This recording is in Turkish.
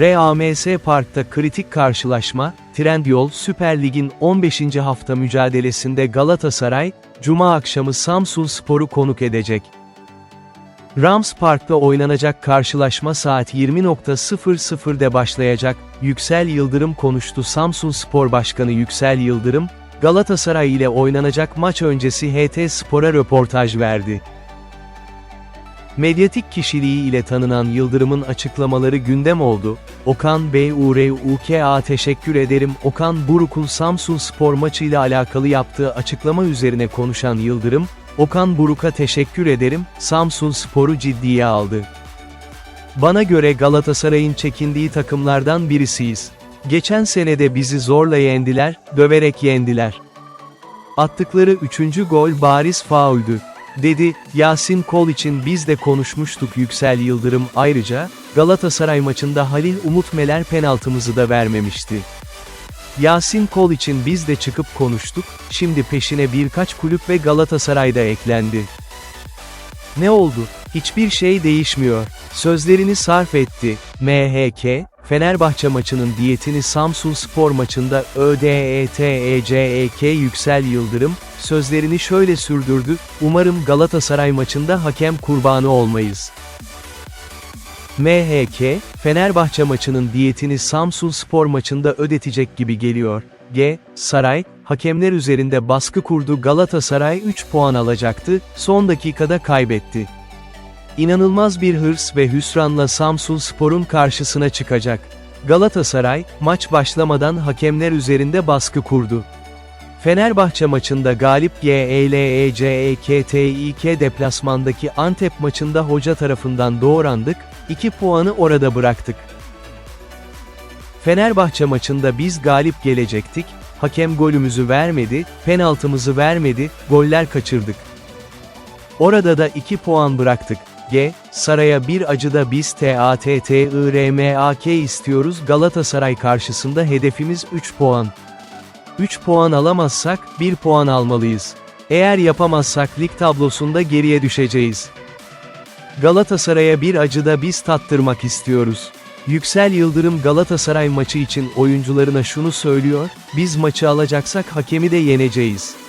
RAMS Park'ta kritik karşılaşma, Trendyol Süper Lig'in 15. hafta mücadelesinde Galatasaray, Cuma akşamı Samsun Spor'u konuk edecek. Rams Park'ta oynanacak karşılaşma saat 20.00'de başlayacak, Yüksel Yıldırım konuştu Samsun Spor Başkanı Yüksel Yıldırım, Galatasaray ile oynanacak maç öncesi HT Spor'a röportaj verdi. Medyatik kişiliği ile tanınan Yıldırım'ın açıklamaları gündem oldu. Okan Bey URUK'a teşekkür ederim. Okan Buruk'un Samsun spor maçıyla alakalı yaptığı açıklama üzerine konuşan Yıldırım, Okan Buruk'a teşekkür ederim, Samsun sporu ciddiye aldı. Bana göre Galatasaray'ın çekindiği takımlardan birisiyiz. Geçen senede bizi zorla yendiler, döverek yendiler. Attıkları üçüncü gol bariz fauldü. Dedi, Yasin Kol için biz de konuşmuştuk Yüksel Yıldırım ayrıca, Galatasaray maçında Halil Umut Meler penaltımızı da vermemişti. Yasin Kol için biz de çıkıp konuştuk, şimdi peşine birkaç kulüp ve Galatasaray da eklendi. Ne oldu? Hiçbir şey değişmiyor. Sözlerini sarf etti. MHK, Fenerbahçe maçının diyetini Samsun Spor maçında ÖDETECEK Yüksel Yıldırım, sözlerini şöyle sürdürdü, umarım Galatasaray maçında hakem kurbanı olmayız. MHK, Fenerbahçe maçının diyetini Samsun Spor maçında ödetecek gibi geliyor. G. Saray, hakemler üzerinde baskı kurdu Galatasaray 3 puan alacaktı, son dakikada kaybetti. İnanılmaz bir hırs ve hüsranla Samsun Spor'un karşısına çıkacak. Galatasaray, maç başlamadan hakemler üzerinde baskı kurdu. Fenerbahçe maçında galip GELECEKTİK deplasmandaki Antep maçında hoca tarafından doğrandık, 2 puanı orada bıraktık. Fenerbahçe maçında biz galip gelecektik, hakem golümüzü vermedi, penaltımızı vermedi, goller kaçırdık. Orada da 2 puan bıraktık. G. Saray'a bir acıda biz TATTIRMAK istiyoruz Galatasaray karşısında hedefimiz 3 puan. 3 puan alamazsak 1 puan almalıyız. Eğer yapamazsak lig tablosunda geriye düşeceğiz. Galatasaray'a bir acıda biz tattırmak istiyoruz. Yüksel Yıldırım Galatasaray maçı için oyuncularına şunu söylüyor, biz maçı alacaksak hakemi de yeneceğiz.